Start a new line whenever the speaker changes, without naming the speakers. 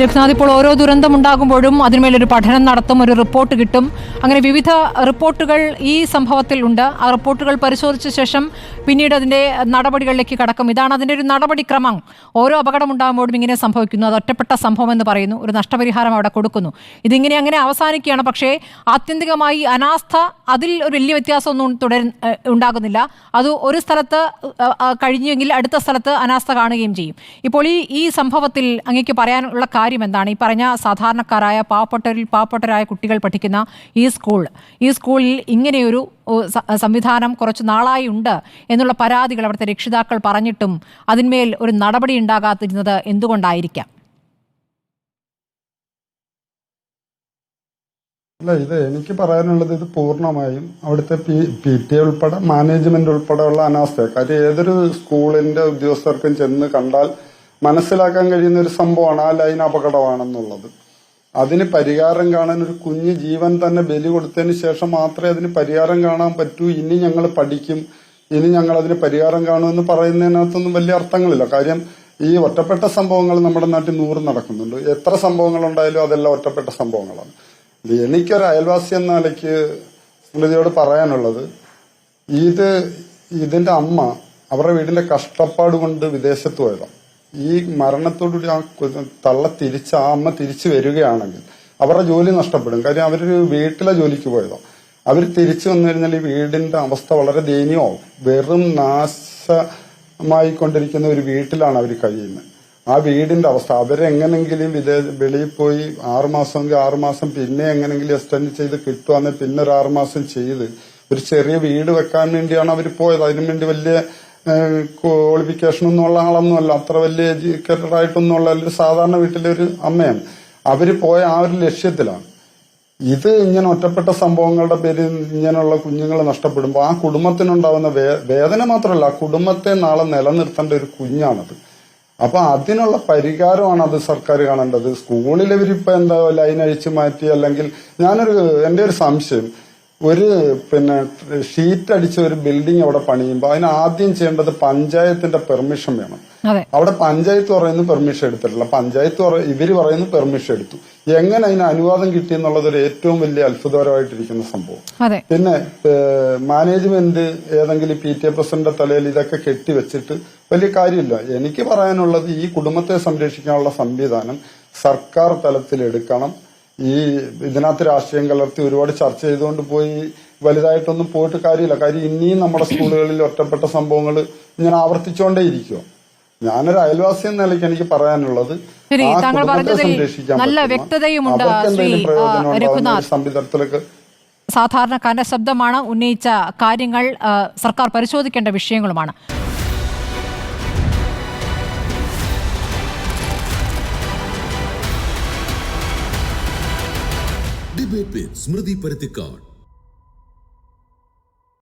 രഘുനാഥ് ഇപ്പോൾ ഓരോ ദുരന്തം ഉണ്ടാകുമ്പോഴും അതിന്മേലൊരു പഠനം നടത്തും ഒരു റിപ്പോർട്ട് കിട്ടും. അങ്ങനെ വിവിധ റിപ്പോർട്ടുകൾ ഈ സംഭവത്തിൽ ഉണ്ട്. ആ റിപ്പോർട്ടുകൾ പരിശോധിച്ച ശേഷം പിന്നീട് അതിന്റെ നടപടികളിലേക്ക് കടക്കും. ഇതാണ് അതിന്റെ ഒരു നടപടിക്രമം ഓരോ അപകടം ഉണ്ടാകുമ്പോഴും ഇങ്ങനെ സംഭവിക്കുന്നു. അത് ഒറ്റപ്പെട്ട സംഭവം എന്ന് പറയുന്നു. ഒരു നഷ്ടപരിഹാരം അവിടെ കൊടുക്കുന്നു. ഇതിങ്ങനെ അങ്ങനെ അവസാനിക്കുകയാണ്. പക്ഷേ ആത്യന്തികമായി അനാസ്ഥ അതിൽ ഒരു വലിയ വ്യത്യാസമൊന്നും തുടര ഉണ്ടാകുന്നില്ല. അത് ഒരു സ്ഥലത്ത് കഴിഞ്ഞെങ്കിൽ അടുത്ത സ്ഥലത്ത് അനാസ്ഥ കാണുകയും ചെയ്യും. ഇപ്പോൾ ഈ ഈ സംഭവത്തിൽ അങ്ങേക്ക് പറയാനുള്ള കാര്യം എന്താണ് ഈ പറഞ്ഞ സാധാരണക്കാരായ പാവപ്പെട്ടവരിൽ പാവപ്പെട്ടരായ കുട്ടികൾ പഠിക്കുന്ന ഈ സ്കൂൾ. ഈ സ്കൂളിൽ ഇങ്ങനെയൊരു സംവിധാനം കുറച്ച് നാളായി ഉണ്ട് എന്നുള്ള പരാതികൾ അവിടുത്തെ രക്ഷിതാക്കൾ പറഞ്ഞിട്ടും അതിന്മേൽ ഒരു നടപടി ഉണ്ടാകാതിരുന്നത് എന്തുകൊണ്ടായിരിക്കാം?
അല്ല ഇത് എനിക്ക് പറയാനുള്ളത് ഇത് പൂർണമായും അവിടുത്തെ പി പി ടി എ ഉൾപ്പെടെ മാനേജ്മെന്റ് ഉൾപ്പെടെയുള്ള അനാസ്ഥ കാര്യം ഏതൊരു സ്കൂളിന്റെ ഉദ്യോഗസ്ഥർക്കും ചെന്ന് കണ്ടാൽ മനസ്സിലാക്കാൻ കഴിയുന്ന ഒരു സംഭവമാണ് ആ ലൈൻ അപകടമാണെന്നുള്ളത്. അതിന് പരിഹാരം കാണാൻ ഒരു കുഞ്ഞ് ജീവൻ തന്നെ ബലി കൊടുത്തതിന് ശേഷം മാത്രമേ അതിന് പരിഹാരം കാണാൻ പറ്റൂ. ഇനി ഞങ്ങൾ പഠിക്കും. ഇനി ഞങ്ങൾ അതിന് പരിഹാരം കാണുമെന്ന് പറയുന്നതിനകത്തൊന്നും വലിയ അർത്ഥങ്ങളില്ല. കാര്യം ഈ ഒറ്റപ്പെട്ട സംഭവങ്ങൾ നമ്മുടെ നാട്ടിൽ നൂറ് നടക്കുന്നുണ്ട്. എത്ര സംഭവങ്ങൾ ഉണ്ടായാലും അതെല്ലാം ഒറ്റപ്പെട്ട സംഭവങ്ങളാണ്. എനിക്കൊരു അയൽവാസി എന്ന നിലയ്ക്ക് സ്മൃതിയോട് പറയാനുള്ളത് ഇത് ഇതിന്റെ അമ്മ അവരുടെ വീടിന്റെ കഷ്ടപ്പാട് കൊണ്ട് വിദേശത്ത് പോയതാണ് ഈ മരണത്തോടുകൂടി ആ തള്ള തിരിച്ച് ആ അമ്മ തിരിച്ചു വരികയാണെങ്കിൽ അവരുടെ ജോലി നഷ്ടപ്പെടും. കാര്യം അവരൊരു വീട്ടിലെ ജോലിക്ക് പോയതോ. അവർ തിരിച്ചു വന്നു കഴിഞ്ഞാൽ ഈ വീടിന്റെ അവസ്ഥ വളരെ ദയനീയമാവും. വെറും നാശമായി കൊണ്ടിരിക്കുന്ന ഒരു വീട്ടിലാണ് അവർ കഴിയുന്നത്. ആ വീടിന്റെ അവസ്ഥ. അവരെങ്ങനെങ്കിലും വിദേശ വെളിയിൽ പോയി ആറുമാസമെങ്കിൽ ആറുമാസം പിന്നെ എങ്ങനെങ്കിലും എക്സ്റ്റെൻഡ് ചെയ്ത് കിട്ടുവാന്നെ പിന്നെ ഒരു ആറുമാസം ചെയ്ത് ഒരു ചെറിയ വീട് വെക്കാൻ വേണ്ടിയാണ് അവർ പോയത്. അതിനു വേണ്ടി വലിയ ക്വാളിഫിക്കേഷൻ ഒന്നും ഉള്ള ആളൊന്നുമല്ല. അത്ര വലിയ എഡ്യൂക്കേറ്റഡ് ആയിട്ടൊന്നുമുള്ള ഒരു സാധാരണ വീട്ടിലെ ഒരു അമ്മയാണ്. അവർ പോയ ആ ഒരു ലക്ഷ്യത്തിലാണ്. ഇത് ഇങ്ങനെ ഒറ്റപ്പെട്ട സംഭവങ്ങളുടെ പേരിൽ ഇങ്ങനെയുള്ള കുഞ്ഞുങ്ങൾ നഷ്ടപ്പെടുമ്പോൾ ആ കുടുംബത്തിനുണ്ടാവുന്ന വേദന മാത്രമല്ല ആ കുടുംബത്തെ നാളെ നിലനിർത്തേണ്ട ഒരു കുഞ്ഞാണത്. അപ്പൊ അതിനുള്ള പരിഹാരമാണ് അത് സർക്കാർ കാണേണ്ടത്. സ്കൂളിൽ ഇവരിപ്പോ എന്താ ലൈൻ അഴിച്ചു മാറ്റി അല്ലെങ്കിൽ ഞാനൊരു എന്റെ ഒരു സംശയം. ഒരു പിന്നെ ഷീറ്റ് അടിച്ച ഒരു ബിൽഡിംഗ് അവിടെ പണിയുമ്പോൾ അതിന് ആദ്യം ചെയ്യേണ്ടത് പഞ്ചായത്തിന്റെ പെർമിഷൻ വേണം. അവിടെ പഞ്ചായത്ത് പറയുന്നു പെർമിഷൻ എടുത്തിട്ടില്ല. പഞ്ചായത്ത് ഇവർ പറയുന്നു പെർമിഷൻ എടുത്തു. എങ്ങനെ അതിന് അനുവാദം കിട്ടി എന്നുള്ളത് ഒരു ഏറ്റവും വലിയ അത്ഭുതകരമായിട്ടിരിക്കുന്ന സംഭവം. പിന്നെ മാനേജ്മെന്റ് ഏതെങ്കിലും പി ടി എ പ്രസിഡന്റ് തലയിൽ ഇതൊക്കെ കെട്ടിവെച്ചിട്ട് വലിയ കാര്യമില്ല. എനിക്ക് പറയാനുള്ളത് ഈ കുടുംബത്തെ സംരക്ഷിക്കാനുള്ള സംവിധാനം സർക്കാർ തലത്തിൽ എടുക്കണം. ഈ ഇതിനകത്ത് രാഷ്ട്രീയം കലർത്തി ഒരുപാട് ചർച്ച ചെയ്തുകൊണ്ട് പോയി. വലുതായിട്ടൊന്നും പോയിട്ട് കാര്യമില്ല. കാര്യം ഇനിയും നമ്മുടെ സ്കൂളുകളിൽ ഒറ്റപ്പെട്ട സംഭവങ്ങൾ ഇങ്ങനെ ആവർത്തിച്ചുകൊണ്ടേയിരിക്കുക ഞാനൊരു അയൽവാസി എന്ന നിലയ്ക്ക് എനിക്ക് പറയാനുള്ളത്
ശരി, താങ്കൾ പറഞ്ഞതിൽ നല്ല വ്യക്തതയുമുണ്ട്, ശ്രീ, രഘുനാഥ്.
സംവിധാനത്തിലൊക്കെ
സാധാരണക്കാരന്റെ ശബ്ദമാണ് ഉന്നയിച്ച കാര്യങ്ങൾ സർക്കാർ പരിശോധിക്കേണ്ട വിഷയങ്ങളുമാണ്.
സ്മൃതി പരുത്തിക്കാട്.